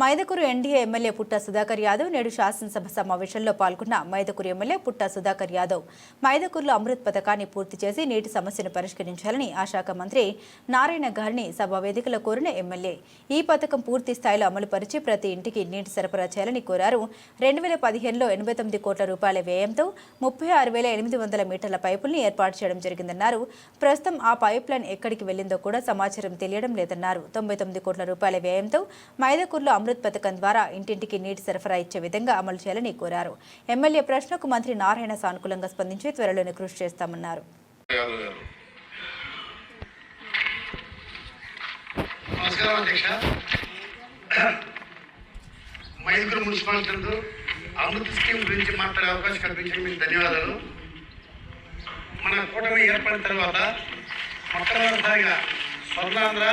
Mydukur NDA MLA పుట్ట సుధాకర్ యాదవ్ నేడు శాసనసభ సమావేశంలో పాల్గొన్న మైదకూరు ఎమ్మెల్యే పుట్ట సుధాకర్ యాదవ్. మైదకూరులో అమృత్ పథకాన్ని పూర్తి చేసి నీటి సమస్యను పరిష్కరించాలని ఆ శాఖ మంత్రి నారాయణ గారిని సభ వేదికలో కోరిన ఎమ్మెల్యే. ఈ పథకం పూర్తి స్థాయిలో అమలు పరిచి ప్రతి ఇంటికి నీటి సరఫరా చేయాలని కోరారు. రెండు వేల పదిహేనులో ఎనభై తొమ్మిది కోట్ల రూపాయల వ్యయంతో ముప్పై ఆరు వేల ఎనిమిది వందల మీటర్ల పైపుల్ని ఏర్పాటు చేయడం జరిగిందన్నారు. ప్రస్తుతం ఆ పైప్ లైన్ ఎక్కడికి వెళ్ళిందో కూడా సమాచారం తెలియడం లేదన్నారు. తొంభై తొమ్మిది కోట్ల రూపాయల వ్యయంతో మైదకూరులో అమృత్ పథకం ద్వారా ఇంటింటికి నీటి సరఫరా ఇచ్చే విధంగా అమలు చేయాలని కోరారు. ఎమ్మెల్యే ప్రశ్నకు మంత్రి నారాయణ సానుకూలంగా స్పందించి త్వరలోనే కృషి చేస్తామన్నారు. మైదుగురు మున్సిపాలిటీ అమృత్ స్కీమ్ గురించి మాట్లాడే అవకాశం కల్పించిన మీకు ధన్యవాదాలు. మన కూటమి ఏర్పడిన తర్వాత మొట్టమొదటిసారిగా స్వర్ణాంధ్ర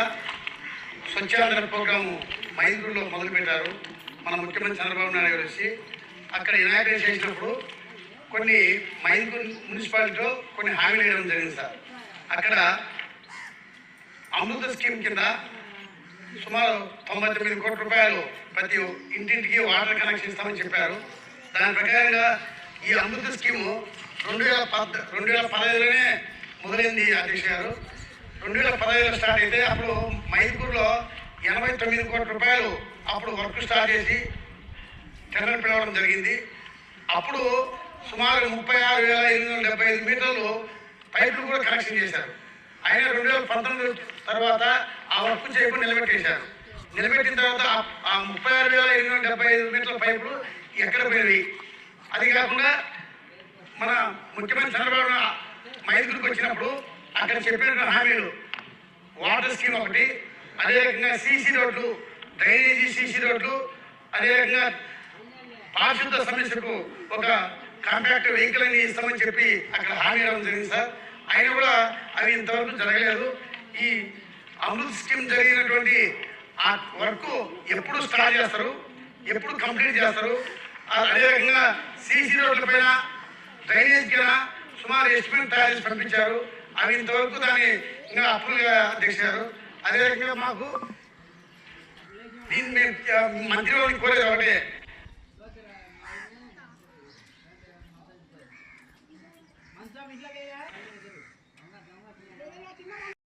స్వచ్ఛాంధ్ర ప్రోగ్రాము మైదుగురులో మొదలుపెట్టారు. మన ముఖ్యమంత్రి చంద్రబాబు నాయుడు గారు వచ్చి అక్కడ ఇనాగ్రేట్ చేసినప్పుడు కొన్ని మైదుగురు మున్సిపాలిటీలో కొన్ని హామీలు వేయడం జరిగింది సార్. అక్కడ అమృత స్కీమ్ కింద సుమారు తొంభై తొమ్మిది కోట్ల రూపాయలు ప్రతి ఇంటింటికి వాటర్ కనెక్షన్ ఇస్తామని చెప్పారు. దాని ప్రకారంగా ఈ అమృత స్కీము రెండు వేల పద్ రెండు వేల పదహైదులోనే మొదలైంది అధ్యక్ష గారు. రెండు వేల పదహైదులో స్టార్ట్ అయితే అప్పుడు మైదుకూరులో ఎనభై తొమ్మిది కోట్ల రూపాయలు అప్పుడు వర్క్ స్టార్ట్ చేసి టెండర్ పిలవడం జరిగింది. అప్పుడు సుమారు ముప్పై ఆరు వేల ఎనిమిది వందల డెబ్బై ఐదు మీటర్లు పైపులు కూడా కనెక్షన్ చేశారు. అయినా రెండు వేల పంతొమ్మిది తర్వాత ఆ వర్క్ చేయకుండా నిలబెట్టేశారు. నిలబెట్టిన తర్వాత ఆ- ముప్పై ఆరు వేల ఎనిమిది వందల డెబ్బై ఐదు మీటర్ల పైపులు ఎక్కడ పోయినవి? అది కాకుండా మన ముఖ్యమంత్రి చంద్రబాబు నా- మైదుగురికి వచ్చినప్పుడు అక్కడ చెప్పిన హామీలు. వాటర్ స్కీమ్ ఒకటి అదే రకంగా సీసీ రోడ్లు డ్రైనేజీ సీసీ రోడ్లు అదే రకంగా పారిశుద్ధ సమస్యకు ఒక కాంట్రాక్ట్ వెహికల్ అని ఇస్తామని చెప్పి అక్కడ హామీ ఇవ్వడం జరిగింది సార్. అయినా కూడా అవి ఇంతవరకు జరగలేదు. ఈ అమృత్ స్కీమ్ జరిగినటువంటి ఆ వర్క్ ఎప్పుడు స్టార్ట్ చేస్తారు? ఎప్పుడు కంప్లీట్ చేస్తారు? ఆ- అదే రకంగా సీసీ రోడ్ల పైన డ్రైనేజ్ కింద సుమారు ఎస్టిమేట్ తయారు చేసి పంపించారు. అవి ఇంతవరకు దాన్ని ఇంకా అప్పులుగా చేశారు అదే విషయం మాకు దీన్ని మంత్రిలోని కోరేది ఒకటే మంచం ఇట్లాగే